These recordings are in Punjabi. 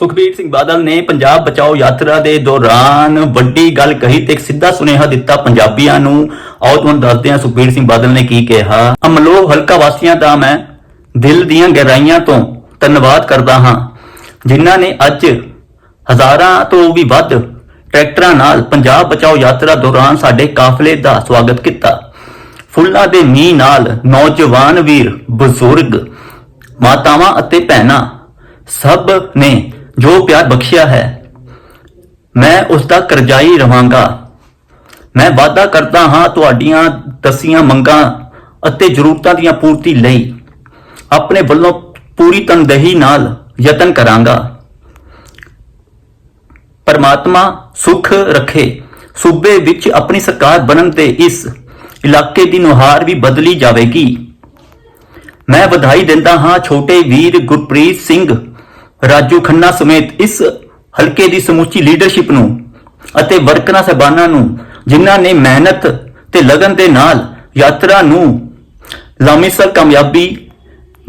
ਸੁਖਬੀਰ ਸਿੰਘ ਬਾਦਲ ਨੇ ਪੰਜਾਬ ਬਚਾਓ ਯਾਤਰਾ ਦੇ ਦੌਰਾਨ ਵੱਡੀ ਗੱਲ ਕਹੀ ਤੇ ਇੱਕ ਸਿੱਧਾ ਸੁਨੇਹਾ ਦਿੱਤਾ ਪੰਜਾਬੀਆਂ ਨੂੰ। ਆਓ ਤੁਹਾਨੂੰ ਦੱਸਦੇ ਹਾਂ ਸੁਖਬੀਰ ਸਿੰਘ ਬਾਦਲ ਨੇ ਕੀ ਕਿਹਾ। ਅਮਲੋ ਹਲਕਾ ਵਾਸੀਆਂ ਦਾ ਮੈਂ ਦਿਲ ਦੀਆਂ ਗਹਿਰਾਈਆਂ ਤੋਂ ਧੰਨਵਾਦ ਕਰਦਾ ਹਾਂ, ਜਿਨ੍ਹਾਂ ਨੇ ਅੱਜ ਹਜ਼ਾਰਾਂ ਤੋਂ ਵੀ ਵੱਧ ਟਰੈਕਟਰਾਂ ਨਾਲ ਪੰਜਾਬ ਬਚਾਓ ਯਾਤਰਾ ਦੌਰਾਨ ਸਾਡੇ ਕਾਫਲੇ ਦਾ ਸਵਾਗਤ ਕੀਤਾ। ਫੁੱਲਾਂ ਦੇ ਮੀਂਹ ਨਾਲ ਨੌਜਵਾਨ ਵੀਰ, ਬਜ਼ੁਰਗ, ਮਾਤਾਵਾਂ ਅਤੇ ਭੈਣਾਂ ਸਭ ਨੇ ਜੋ ਪਿਆਰ ਬਖਸ਼ਿਆ ਹੈ, ਮੈਂ ਉਸ ਦਾ ਕਰਜ਼ਾਈ ਰਵਾਂਗਾ। ਮੈਂ ਵਾਅਦਾ ਕਰਦਾ ਹਾਂ ਤੁਹਾਡੀਆਂ ਦਸੀਆਂ ਮੰਗਾਂ ਅਤੇ ਜ਼ਰੂਰਤਾਂ ਦੀਆਂ ਪੂਰਤੀ ਲਈ। ਆਪਣੇ ਵੱਲੋਂ ਪੂਰੀ ਤਨਦੇਹੀ ਨਾਲ ਯਤਨ ਕਰਾਂਗਾ। ਪਰਮਾਤਮਾ ਸੁਖ ਰੱਖੇ। ਸੂਬੇ ਵਿੱਚ ਆਪਣੀ ਸਰਕਾਰ ਬਣਨ ਤੇ ਇਸ ਇਲਾਕੇ ਦੀ ਨੁਹਾਰ ਵੀ ਬਦਲੀ ਜਾਵੇਗੀ। ਮੈਂ ਵਧਾਈ ਦਿੰਦਾ ਹਾਂ ਛੋਟੇ ਵੀਰ ਗੁਰਪ੍ਰੀਤ ਸਿੰਘ ਰਾਜੂ ਖੰਨਾ ਸਮੇਤ ਇਸ ਹਲਕੇ ਦੀ ਸਮੁੱਚੀ ਲੀਡਰਸ਼ਿਪ ਨੂੰ ਅਤੇ ਵਰਕਰਾਂ ਸਹਿਬਾਨਾਂ ਨੂੰ, ਜਿਨ੍ਹਾਂ ਨੇ ਮਿਹਨਤ ਤੇ ਲਗਨ ਦੇ ਨਾਲ ਯਾਤਰਾ ਨੂੰ ਲਾਮਿਸਰ ਕਾਮਯਾਬੀ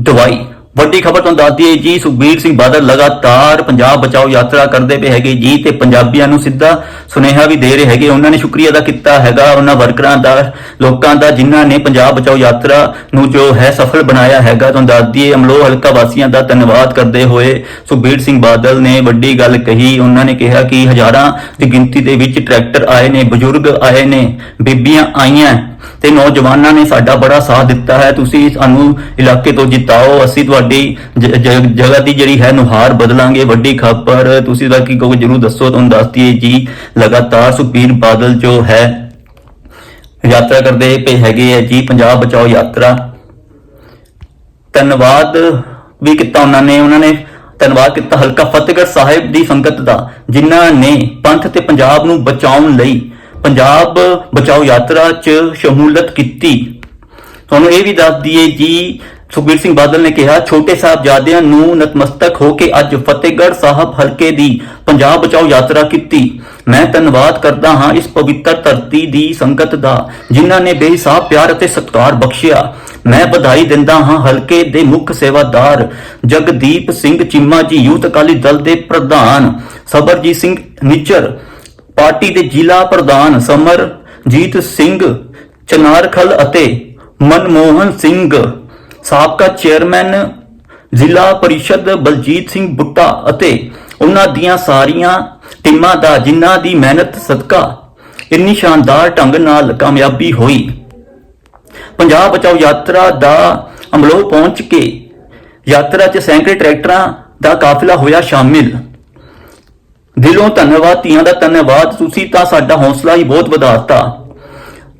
ਦਵਾਈ। ਵੱਡੀ ਖਬਰ ਤੁਹਾਨੂੰ ਦੱਸ ਦਈਏ ਜੀ, ਸੁਖਬੀਰ ਸਿੰਘ ਬਾਦਲ ਲਗਾਤਾਰ ਪੰਜਾਬ ਬਚਾਓ ਯਾਤਰਾ ਕਰਦੇ ਪਏ ਹੈਗੇ ਜੀ ਤੇ ਪੰਜਾਬੀਆਂ ਨੂੰ ਸਿੱਧਾ ਸੁਨੇਹਾ ਵੀ ਦੇ ਰਹੇ ਹੈਗੇ। ਉਹਨਾਂ ਨੇ ਸ਼ੁਕਰੀਆ ਅਦਾ ਕੀਤਾ ਹੈਗਾ ਉਹਨਾਂ ਵਰਕਰਾਂ ਦਾ, ਲੋਕਾਂ ਦਾ, ਜਿਨ੍ਹਾਂ ਨੇ ਪੰਜਾਬ ਬਚਾਓ ਯਾਤਰਾ ਨੂੰ ਜੋ ਹੈ ਸਫਲ ਬਣਾਇਆ ਹੈਗਾ। ਤੁਹਾਨੂੰ ਦੱਸ ਦਈਏ ਅਮਲੋ ਹਲਕਾ ਵਾਸੀਆਂ ਦਾ ਧੰਨਵਾਦ ਕਰਦੇ ਹੋਏ ਸੁਖਬੀਰ ਸਿੰਘ ਬਾਦਲ ਨੇ ਵੱਡੀ ਗੱਲ ਕਹੀ। ਉਹਨਾਂ ਨੇ ਕਿਹਾ ਕਿ ਹਜ਼ਾਰਾਂ ਦੀ ਗਿਣਤੀ ਦੇ ਵਿੱਚ ਟਰੈਕਟਰ ਆਏ ਨੇ, ਬਜ਼ੁਰਗ ਆਏ ਨੇ, ਬੀਬੀਆਂ ਆਈਆਂ। ਤੇ ਨੌਜਵਾਨਾਂ ਨੇ ਸਾਡਾ ਬੜਾ ਸਾਥ ਦਿੱਤਾ ਹੈ। ਤੁਸੀਂ ਸਾਨੂੰ ਇਲਾਕੇ ਤੋਂ ਜਿਤਾਓ। ਅਸੀਂ ਤੁਹਾਡੀ ਜਗ੍ਹਾ ਦੀ ਜਿਹੜੀ ਹੈ, ਨੁਹਾਰ ਬਦਲਾਂਗੇ। ਵੱਡੀ ਖਬਰ ਤੁਸੀਂ ਦਾ ਕੀ ਕਹੋ ਜਰੂਰ ਦੱਸੋ। ਤੁਹਾਨੂੰ ਦੱਸ ਦਈਏ ਜੀ, ਲਗਾਤਾਰ ਸੁਖਬੀਰ ਬਾਦਲ ਜੋ ਹੈ, ਯਾਤਰਾ ਕਰਦੇ ਪਏ ਹੈਗੇ ਹੈ ਜੀ। ਪੰਜਾਬ ਬਚਾਓ ਯਾਤਰਾ। ਧੰਨਵਾਦ ਵੀ ਕੀਤਾ ਉਹਨਾਂ ਨੇ। ਉਹਨਾਂ ਨੇ ਧੰਨਵਾਦ ਕੀਤਾ ਹਲਕਾ ਫਤਿਹਗੜ੍ਹ ਸਾਹਿਬ ਦੀ ਸੰਗਤ ਦਾ, ਜਿਨ੍ਹਾਂ ਨੇ ਪੰਥ ਤੇ ਪੰਜਾਬ ਨੂੰ ਬਚਾਉਣ ਲਈ ਪੰਜਾਬ ਬਚਾਓ ਯਾਤਰਾ 'ਚ ਸ਼ਮੂਲਤ ਕੀਤੀ। ਤੁਹਾਨੂੰ ਇਹ ਵੀ ਦੱਸ ਦਈਏ ਜੀ, ਸੁਖਬੀਰ ਸਿੰਘ ਬਾਦਲ ਨੇ ਕਿਹਾ, ਛੋਟੇ ਸਾਹਿਬਜ਼ਾਦਿਆਂ ਨੂੰ ਨਤਮਸਤਕ ਹੋ ਕੇ ਅੱਜ ਫਤਿਹਗੜ੍ਹ ਸਾਹਿਬ ਹਲਕੇ ਦੀ ਪੰਜਾਬ ਬਚਾਓ ਯਾਤਰਾ ਕੀਤੀ। ਮੈਂ ਧੰਨਵਾਦ ਕਰਦਾ ਹਾਂ ਇਸ ਪਵਿੱਤਰ ਧਰਤੀ ਦੀ ਸੰਗਤ ਦਾ, ਜਿਨ੍ਹਾਂ ਨੇ ਬੇਹਿਸਾਬ, ਪਿਆਰ ਅਤੇ ਸਤਿਕਾਰ ਬਖਸ਼ਿਆ। ਮੈਂ ਵਧਾਈ ਦਿੰਦਾ ਹਾਂ ਹਲਕੇ ਦੇ ਮੁੱਖ ਸੇਵਾਦਾਰ ਜਗਦੀਪ ਸਿੰਘ ਚੀਮਾ ਜੀ, ਯੂਥ ਅਕਾਲੀ ਦਲ ਦੇ ਪ੍ਰਧਾਨ ਸਬਰਜੀਤ ਸਿੰਘ ਨਿਚਰ ਪਾਰਟੀ ਦੇ ਜ਼ਿਲ੍ਹਾ ਪ੍ਰਧਾਨ ਸਮਰਜੀਤ ਸਿੰਘ, ਚਨਾਰਖਲ ਅਤੇ ਮਨਮੋਹਨ ਸਿੰਘ। ਸਾਬਕਾ ਚੇਅਰਮੈਨ ਜ਼ਿਲ੍ਹਾ ਪਰਿਸ਼ਦ ਬਲਜੀਤ ਸਿੰਘ ਬੁੱਟਾ ਅਤੇ ਉਹਨਾਂ ਦੀਆਂ ਸਾਰੀਆਂ ਟੀਮਾਂ ਦਾ ਜਿਨ੍ਹਾਂ ਦੀ ਮਿਹਨਤ, ਸਦਕਾ ਇੰਨੀ ਸ਼ਾਨਦਾਰ ਢੰਗ ਨਾਲ ਕਾਮਯਾਬੀ ਹੋਈ। ਪੰਜਾਬ ਬਚਾਓ ਯਾਤਰਾ ਦਾ ਅਮਲੋਹ ਪਹੁੰਚ ਕੇ ਯਾਤਰਾ 'ਚ ਸੈਂਕੜੇ ਟਰੈਕਟਰਾਂ ਦਾ ਕਾਫਲਾ ਹੋਇਆ ਸ਼ਾਮਿਲ। ਦਿਲੋਂ ਧੰਨਵਾਦ, ਧੀਆਂ ਦਾ ਧੰਨਵਾਦ। ਤੁਸੀਂ ਤਾਂ ਸਾਡਾ ਹੌਸਲਾ ਹੀ ਬਹੁਤ ਵਧਾਤਾ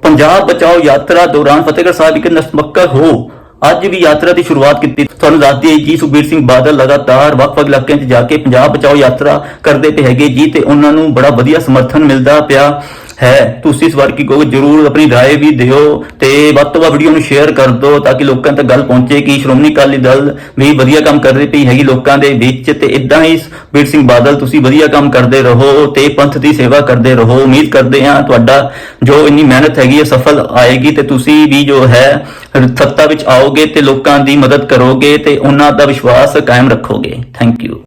ਪੰਜਾਬ ਬਚਾਓ ਯਾਤਰਾ ਦੌਰਾਨ ਫਤਿਹਗੜ੍ਹ ਸਾਹਿਬ ਇੱਕ ਨਸਮੱਕਰ ਹੋ। ਅੱਜ ਵੀ ਯਾਤਰਾ ਦੀ ਸ਼ੁਰੂਆਤ ਕੀਤੀ। ਤੁਹਾਨੂੰ ਦੱਸ ਦਈਏ, ਜੀ ਸੁਖਬੀਰ ਸਿੰਘ ਬਾਦਲ ਲਗਾਤਾਰ ਵੱਖ-ਵੱਖ ਇਲਾਕਿਆਂ 'ਚ ਜਾ ਕੇ ਪੰਜਾਬ ਬਚਾਓ ਯਾਤਰਾ ਕਰਦੇ ਪਏ ਹੈਗੇ। ਜੀ ਤੇ ਉਹਨਾਂ ਨੂੰ ਬੜਾ ਵਧੀਆ ਸਮਰਥਨ ਮਿਲਦਾ ਪਿਆ। ਹੈ ਤੁਸੀਂ ਇਸ ਵਾਰ ਕੀ ਕਹੋ ਜਰੂਰ ਆਪਣੀ رائے ਵੀ ਦਿਓ ਤੇ ਵੱਧ ਤੋਂ ਵੱਧ ਵੀਡੀਓ ਨੂੰ ਸ਼ੇਅਰ ਕਰ ਦਿਓ ਤਾਂ ਕਿ ਲੋਕਾਂ ਤੱਕ ਗੱਲ ਪਹੁੰਚੇ ਕਿ ਸ਼੍ਰੋਮਣੀ ਅਕਾਲੀ ਦਲ ਵੀ ਵਧੀਆ ਕੰਮ ਕਰ ਰਹੀ ਪਈ ਹੈਗੀ ਲੋਕਾਂ ਦੇ ਵਿੱਚ ਤੇ ਇਦਾਂ ਹੀ ਵੀਰ ਸਿੰਘ ਬਾਦਲ ਤੁਸੀਂ ਵਧੀਆ ਕੰਮ ਕਰਦੇ ਰਹੋ ਤੇ ਪੰਥ ਦੀ ਸੇਵਾ ਕਰਦੇ ਰਹੋ ਉਮੀਦ ਕਰਦੇ ਹਾਂ ਤੁਹਾਡਾ ਜੋ ਇੰਨੀ ਮਿਹਨਤ ਹੈਗੀ ਹੈ ਸਫਲ ਆਏਗੀ ਤੇ ਤੁਸੀਂ ਵੀ ਜੋ ਹੈ ਸੱਤਾ ਵਿੱਚ ਆਓਗੇ ਤੇ ਲੋਕਾਂ ਦੀ ਮਦਦ ਕਰੋਗੇ ਤੇ ਉਹਨਾਂ ਦਾ ਵਿਸ਼ਵਾਸ ਕਾਇਮ ਰੱਖੋਗੇ ਥੈਂਕ ਯੂ